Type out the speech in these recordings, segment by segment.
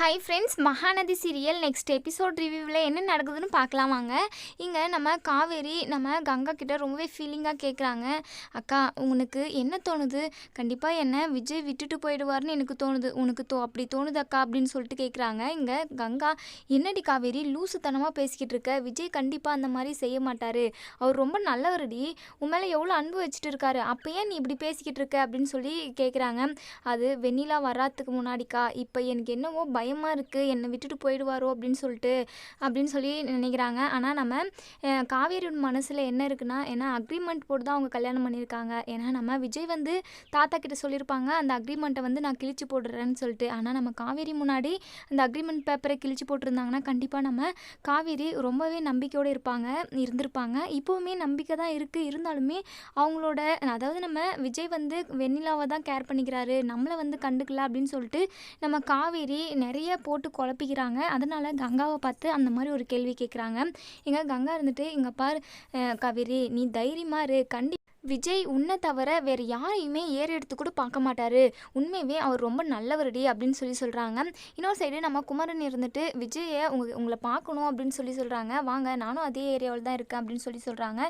Hi friends Mahanadi serial next episode ரிவ்யூவில் என்ன நடக்குதுன்னு பார்க்கலாம் வாங்க. இங்கே நம்ம காவேரி நம்ம கங்கா கிட்ட ரொம்பவே ஃபீலிங்காக கேட்குறாங்க அக்கா உனக்கு என்ன தோணுது? கண்டிப்பாக என்ன விஜய் விட்டுட்டு போயிடுவார்னு எனக்கு தோணுது. உனக்கு தோ அப்படி தோணுது அக்கா அப்படின்னு சொல்லிட்டு கேட்குறாங்க இங்கே கங்கா என்னடி காவேரி லூசுத்தனமாக பேசிக்கிட்டு இருக்க? விஜய் கண்டிப்பாக அந்த மாதிரி செய்ய மாட்டார். அவர் ரொம்ப நல்லவருடி. உன் மேலே எவ்வளோ அன்பு வச்சுட்டு இருக்காரு. அப்போ ஏன் நீ இப்படி பேசிக்கிட்டு இருக்க? அப்படின்னு சொல்லி கேட்குறாங்க அது வெண்ணிலா வராதுக்கு முன்னாடிக்கா. இப்போ எனக்கு என்னவோ பயம் பயமாக இருக்குது என்னை விட்டுட்டு போயிடுவாரோ அப்படின்னு சொல்லிட்டு அப்படின்னு சொல்லி நினைக்கிறாங்க. ஆனால் நம்ம காவேரியோட மனசில் என்ன இருக்குன்னா ஏன்னா அக்ரிமெண்ட் போட்டு தான் அவங்க கல்யாணம் பண்ணியிருக்காங்க. ஏன்னா நம்ம விஜய் வந்து தாத்தா கிட்ட சொல்லியிருப்பாங்க அந்த அக்ரிமெண்ட்டை வந்து நான் கிழிச்சு போடுறேன்னு சொல்லிட்டு. ஆனால் நம்ம காவேரி முன்னாடி அந்த அக்ரிமெண்ட் பேப்பரை கிழிச்சு போட்டிருந்தாங்கன்னா கண்டிப்பாக நம்ம காவேரி ரொம்பவே நம்பிக்கையோடு இருப்பாங்க இருந்திருப்பாங்க. இப்போவுமே நம்பிக்கை தான் இருக்குது இருந்தாலுமே அவங்களோட அதாவது நம்ம விஜய் வந்து வெண்ணிலாவை தான் கேர் பண்ணிக்கிறாரு. நம்மளை வந்து கண்டுக்கல அப்படின்னு சொல்லிட்டு நம்ம காவேரி நிறைய போட்டு குழப்பிக்கிறாங்க. அதனால் கங்காவை பார்த்து அந்த மாதிரி ஒரு கேள்வி கேட்குறாங்க எங்கள் கங்கா இருந்துட்டு இங்கே பார் கவிரி நீ தைரியமாக இரு. கண்டி விஜய் உன்னை தவிர வேறு யாரையுமே ஏறு எடுத்து கூட பார்க்க மாட்டாரு. உண்மையவே அவர் ரொம்ப நல்லவரடி அப்படின்னு சொல்லி சொல்கிறாங்க இன்னொரு சைடு நம்ம குமரன் இருந்துட்டு விஜயை உங்க உங்களை பார்க்கணும் அப்படின்னு சொல்லி சொல்கிறாங்க வாங்க நானும் அதே ஏரியாவில் தான் இருக்கேன் அப்படின்னு சொல்லி சொல்கிறாங்க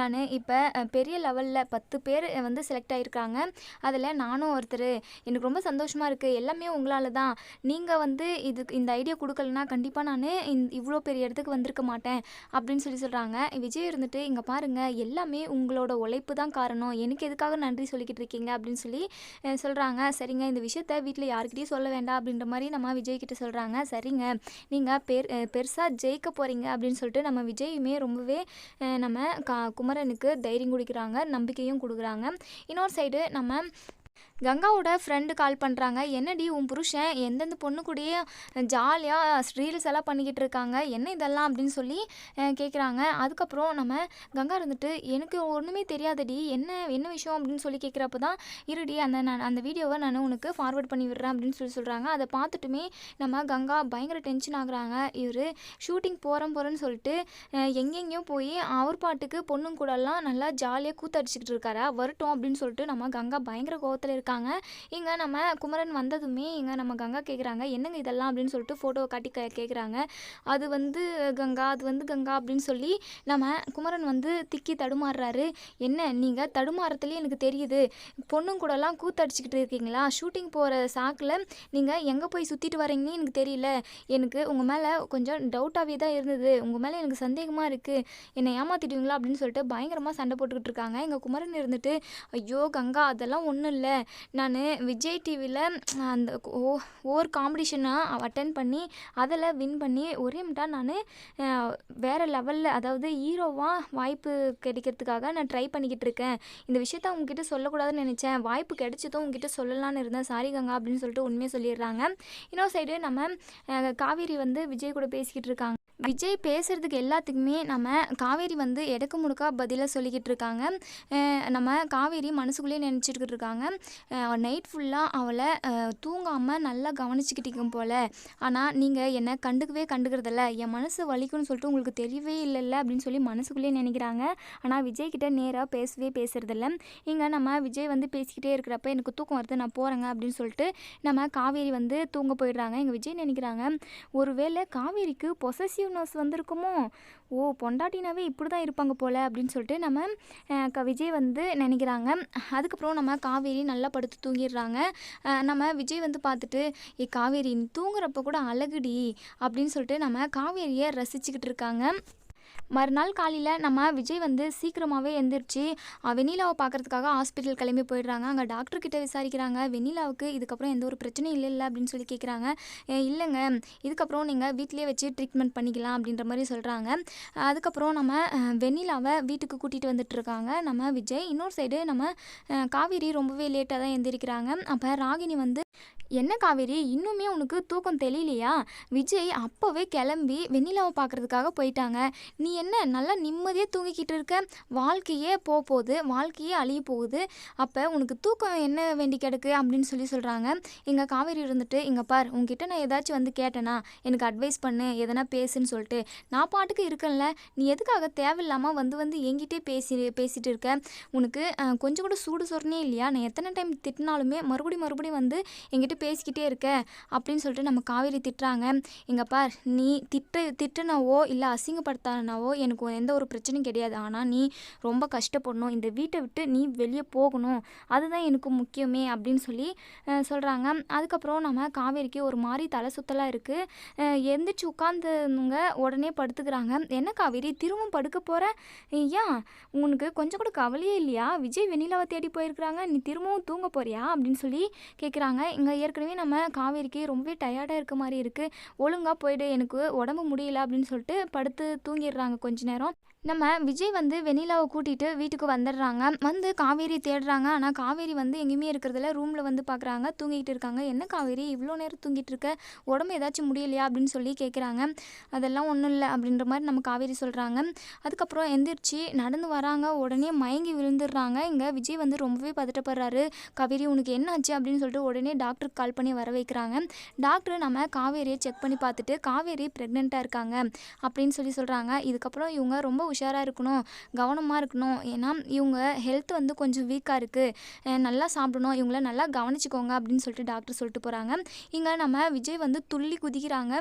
நான் இப்போ பெரிய லெவலில் பத்து பேர் வந்து செலக்ட் ஆகியிருக்காங்க அதில் நானும் ஒருத்தர். எனக்கு ரொம்ப சந்தோஷமாக இருக்குது எல்லாமே உங்களால் தான். நீங்கள் வந்து இதுக்கு இந்த ஐடியா கொடுக்கலனா கண்டிப்பாக நான் இவ்வளோ பெரிய இடத்துக்கு வந்திருக்க மாட்டேன் அப்படின்னு சொல்லி சொல்கிறாங்க விஜய் இருந்துட்டு இங்கே பாருங்கள் எல்லாமே உங்களோட உழைப்பு தான் காரணம். எனக்கு எதுக்காக நன்றி சொல்லிக்கிட்டு இருக்கீங்க? அப்படின்னு சொல்லி சொல்கிறாங்க சரிங்க இந்த விஷயத்த வீட்டில் யாருக்கிட்டையும் சொல்ல வேண்டாம் அப்படின்ற மாதிரி நம்ம விஜய் கிட்ட சொல்கிறாங்க சரிங்க நீங்கள் பெர் பெருசாக ஜெயிக்க போகிறீங்க அப்படின்னு சொல்லிட்டு நம்ம விஜயுமே ரொம்பவே நம்ம கா குமரனுக்கு தைரியம் கொடுக்குறாங்க நம்பிக்கையும் கொடுக்குறாங்க. இன்னொரு சைடு நம்ம கங்காவோட ஃப்ரெண்டு கால் பண்ணுறாங்க என்னடி உன் புருஷன் எந்தெந்த பொண்ணு கூடயே ஜாலியாக ரீல்ஸ் எல்லாம் பண்ணிக்கிட்டு இருக்காங்க. என்ன இதெல்லாம்? அப்படின்னு சொல்லி கேட்குறாங்க அதுக்கப்புறம் நம்ம கங்கா இருந்துட்டு எனக்கு ஒன்றுமே தெரியாதடி. என்ன என்ன விஷயம்? அப்படின்னு சொல்லி கேட்குறப்ப தான் இருடி அந்த நான் அந்த வீடியோவை நான் உனக்கு ஃபார்வர்ட் பண்ணி விடுறேன். அப்படின்னு சொல்லி சொல்கிறாங்க அதை பார்த்துட்டுமே நம்ம கங்கா பயங்கர டென்ஷன் ஆகுறாங்க. இவர் ஷூட்டிங் போகிறோம் போகிறேன்னு சொல்லிட்டு எங்கெங்கேயோ போய் அவர் பாட்டுக்கு பொண்ணுங்க கூடலாம் நல்லா ஜாலியாக கூத்தடிச்சிக்கிட்டு இருக்காரா. வரட்டும். அப்படின்னு சொல்லிட்டு நம்ம கங்கா பயங்கர கோவத்தில் இருக்காங்க. இங்கே நம்ம குமரன் வந்ததுமே இங்கே நம்ம கங்கா கேட்குறாங்க என்னங்க இதெல்லாம் அப்படின்னு சொல்லிட்டு ஃபோட்டோவை காட்டி கே கேட்குறாங்க அது வந்து கங்கா அது வந்து கங்கா அப்படின்னு சொல்லி நம்ம குமரன் வந்து திக்கி தடுமாறுறாரு. என்ன? நீங்கள் தடுமாறத்துலேயே எனக்கு தெரியுது. பொண்ணுங்க கூடலாம் கூத்தடிச்சிக்கிட்டு இருக்கீங்களா? ஷூட்டிங் போகிற சாக்கில் நீங்கள் எங்கே போய் சுற்றிட்டு வரீங்கன்னு எனக்கு தெரியல. எனக்கு உங்கள் மேலே கொஞ்சம் டவுட்டாகவே தான் இருந்தது. உங்கள் மேலே எனக்கு சந்தேகமாக இருக்குது என்னை ஏமாத்திடுவீங்களா அப்படின்னு சொல்லிட்டு பயங்கரமாக சண்டை போட்டுக்கிட்டு இருக்காங்க. எங்கள் குமரன் இருந்துட்டு ஐயோ கங்கா அதெல்லாம் ஒன்றும் இல்லை. நான் விஜய் டிவியில் அந்த ஓ ஓவர் காம்படிஷனாக அட்டன் பண்ணி அதில் வின் பண்ணி ஒரே மிட்டா நான் வேறு லெவலில் அதாவது ஹீரோவாக வாய்ப்பு கிடைக்கிறதுக்காக நான் ட்ரை பண்ணிக்கிட்டு இருக்கேன். இந்த விஷயத்த உங்ககிட்ட சொல்லக்கூடாதுன்னு நினச்சேன். வாய்ப்பு கிடைச்சதும் உங்ககிட்ட சொல்லலான்னு இருந்தேன். சாரி கங்கா அப்படின்னு சொல்லிட்டு உண்மையை சொல்லிடுறாங்க. இன்னொரு சைடு நம்ம காவேரி வந்து விஜய் கூட பேசிக்கிட்டு இருக்காங்க. விஜய் பேசுகிறதுக்கு எல்லாத்துக்குமே நம்ம காவேரி வந்து எடக்கு முடுக்கா பதிலாக சொல்லிக்கிட்டு இருக்காங்க. நம்ம காவேரி மனசுக்குள்ளேயே நினச்சிட்டு இருக்காங்க. நைட் ஃபுல்லாக அவளை தூங்காமல் நல்லா கவனிச்சுக்கிட்டீங்க போல். ஆனால் நீங்கள் என்னை கண்டுக்கவே கண்டுக்கிறதில்ல. என் மனசு வலிக்கும்னு சொல்லிட்டு உங்களுக்கு தெரியவே இல்லைல்ல அப்படின்னு சொல்லி மனசுக்குள்ளேயே நினைக்கிறாங்க. ஆனால் விஜய் கிட்ட நேராக பேசவே பேசுறதில்ல. இங்கே நம்ம விஜய் வந்து பேசிக்கிட்டே இருக்கிறப்ப எனக்கு தூக்கம் வருது நான் போகிறேங்க அப்படின்னு சொல்லிட்டு நம்ம காவேரி வந்து தூங்க போயிடுறாங்க. எங்கள் விஜய் நினைக்கிறாங்க ஒருவேளை காவேரிக்கு பொசசிவ்னஸ் வந்திருக்குமோ? ஓ பொண்டாட்டினாவே இப்படி தான் இருப்பாங்க போல் அப்படின்னு சொல்லிட்டு நம்ம க விஜய் வந்து நினைக்கிறாங்க. அதுக்கப்புறம் நம்ம காவேரி நல்லா படுத்து தூங்கிடுறாங்க. நம்ம விஜய் வந்து பார்த்துட்டு ஏ காவேரி தூங்குறப்ப கூட அழகுடி அப்படின்னு சொல்லிட்டு நம்ம காவேரியை ரசிச்சுக்கிட்டு இருக்காங்க. மறுநாள் காலையில் நம்ம விஜய் வந்து சீக்கிரமாகவே எந்திரிச்சு வெண்ணிலாவை பார்க்கறதுக்காக ஹாஸ்பிட்டல் கிளம்பி போயிடுறாங்க. அங்கே டாக்டர் கிட்ட விசாரிக்கிறாங்க. வெண்ணிலாவுக்கு இதுக்கப்புறம் எந்த ஒரு பிரச்சனையும் இல்லை இல்லை அப்படின்னு சொல்லி கேட்குறாங்க இல்லைங்க. இதுக்கப்புறம் நீங்கள் வீட்டிலே வச்சு ட்ரீட்மெண்ட் பண்ணிக்கலாம் அப்படின்ற மாதிரி சொல்கிறாங்க அதுக்கப்புறம் நம்ம வெண்ணிலாவை வீட்டுக்கு கூட்டிகிட்டு வந்துட்டுருக்காங்க நம்ம விஜய் இன்னொரு சைடு நம்ம காவேரி ரொம்பவே லேட்டாக தான் எந்திரிக்கிறாங்க. அப்போ ராகினி வந்து என்ன காவேரி? இன்னுமே உனக்கு தூக்கம் தெரியலையா விஜய் அப்போவே கிளம்பி வெண்ணிலாவை பார்க்கறதுக்காக போயிட்டாங்க. நீ என்ன? நல்லா நிம்மதியாக தூங்கிக்கிட்டு இருக்க. வாழ்க்கையே போக போகுது வாழ்க்கையே அழிய போகுது. அப்போ உனக்கு தூக்கம் என்ன வேண்டி கிடக்கு அப்படின்னு சொல்லி சொல்கிறாங்க எங்கள் காவேரி இருந்துட்டு இங்கே பார் உங்ககிட்ட நான் ஏதாச்சும் வந்து கேட்டேனா? எனக்கு அட்வைஸ் பண்ணு எதனா பேசுன்னு சொல்லிட்டு. நான் பாட்டுக்கு இருக்கேன்ல. நீ எதுக்காக தேவையில்லாமல் வந்து வந்து எங்கிட்டே பேசி பேசிகிட்டு இருக்க? உனக்கு கொஞ்சம் கூட சூடு சொரணே இல்லையா? நான் எத்தனை டைம் திட்டினாலுமே மறுபடியும் மறுபடியும் வந்து எங்கிட்ட பேசிக்கிட்டே இருக்க அப்படின்னு சொல்லிட்டு நம்ம காவேரி திட்டுறாங்க. எங்கள் பார் நீ திட்ட திட்டுனாவோ இல்லை அசிங்கப்படுத்தானாவோ எனக்கு எந்த ஒரு பிரச்சனையும் கிடையாது. ஆனால் நீ ரொம்ப கஷ்டப்படணும். இந்த வீட்டை விட்டு நீ வெளியே போகணும். அதுதான் எனக்கு முக்கியமே அப்படின்னு சொல்லி சொல்கிறாங்க அதுக்கப்புறம் நம்ம காவேரிக்கு ஒரு மாதிரி தலை சுத்தலாக இருக்குது எந்திரிச்சு உட்காந்துங்க உடனே படுத்துக்கிறாங்க. என்ன காவேரி திரும்பவும் படுக்க போகிற ஏன் உனக்கு கொஞ்சம் கூட கவலையே இல்லையா? விஜய் வெண்ணிலாவை தேடி போயிருக்கிறாங்க. நீ திரும்பவும் தூங்க போறியா? அப்படின்னு சொல்லி கேட்குறாங்க இங்கே ஏற்கனவே நம்ம காவேரிக்கு ரொம்பவே டயர்டாக இருக்க மாதிரி இருக்குது ஒழுங்காக போயிடு. எனக்கு உடம்பு முடியல அப்படின்னு சொல்லிட்டு படுத்து தூங்கிடுறாங்க கொஞ்ச நேரம். நம்ம விஜய் வந்து வெண்ணிலாவை கூட்டிகிட்டு வீட்டுக்கு வந்துடுறாங்க. வந்து காவேரி தேடுறாங்க. ஆனால் காவேரி வந்து எங்கேயுமே இருக்கிறதுல ரூமில் வந்து பார்க்குறாங்க தூங்கிட்டு இருக்காங்க. என்ன காவேரி? இவ்வளோ நேரம் தூங்கிட்டு இருக்க? உடம்பு ஏதாச்சும் முடியலையா? அப்படின்னு சொல்லி கேட்குறாங்க அதெல்லாம் ஒன்றும் இல்லை. அப்படின்ற மாதிரி நம்ம காவேரி சொல்கிறாங்க அதுக்கப்புறம் எந்திரிச்சு நடந்து வராங்க. உடனே மயங்கி விழுந்துடுறாங்க. இங்கே விஜய் வந்து ரொம்பவே பதட்டப்படுறாரு. காவேரி உனக்கு என்ன ஆச்சு அப்படின்னு சொல்லிட்டு உடனே டாக்டருக்கு கால் பண்ணி வர வைக்கிறாங்க. டாக்டர் நம்ம காவேரியை செக் பண்ணி பார்த்துட்டு காவேரி ப்ரெக்னெண்ட்டாக இருக்காங்க. அப்படின்னு சொல்லி சொல்கிறாங்க இதுக்கப்புறம் இவங்க ரொம்ப உஷாராக இருக்கணும் கவனமாக இருக்கணும். ஏன்னா இவங்க ஹெல்த் வந்து கொஞ்சம் வீக்காக இருக்குது நல்லா சாப்பிடணும். இவங்கள நல்லா கவனிச்சுக்கோங்க அப்படின்னு சொல்லிட்டு டாக்டர் சொல்லிட்டு போகிறாங்க இங்கே நம்ம விஜய் வந்து துள்ளி குதிக்கிறாங்க.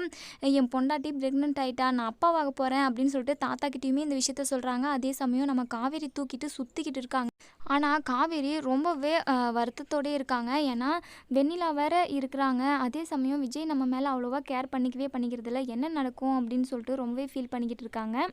என் பொண்டாட்டி ப்ரெக்னென்ட் ஆகிட்டா நான் அப்பாவாக போகிறேன் அப்படின்னு சொல்லிட்டு தாத்தா கிட்டேயுமே இந்த விஷயத்த சொல்கிறாங்க அதே சமயம் நம்ம காவேரி தூக்கிட்டு சுற்றிக்கிட்டு இருக்காங்க. ஆனால் காவேரி ரொம்பவே வருத்தத்தோடே இருக்காங்க. ஏன்னா வெண்ணிலா வேற இருக்கிறாங்க. அதே சமயம் விஜய் நம்ம மேலே அவ்வளோவா கேர் பண்ணிக்கவே பண்ணிக்கிறதில்ல. என்ன நடக்கும் அப்படின்னு சொல்லிட்டு ரொம்பவே ஃபீல் பண்ணிக்கிட்டு இருக்காங்க.